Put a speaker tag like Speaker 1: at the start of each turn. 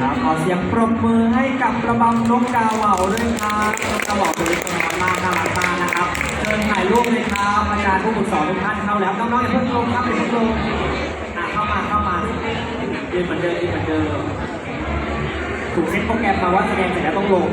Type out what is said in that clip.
Speaker 1: ครับขอเสียงปรบมือให้กับระบำนกกาเหว่าด้วยครับนกกาเหว่าตัวนี้ต้อยมากน่ารักมากนะครับเชิญถ่ายรูปเลยครับอาจารย์ผู้ฝึกสอนทุกท่านเข้าแล้วน้องๆอย่าเพิ่งลงครับอย่าเพิ่งลงอะเข้ามาเข้ามายืนเหมือนเดิมยืนเหมือนเดิมถูกเซ็ตโปรแกรมมาว่าแสดงเสร็จแล้วต้องลง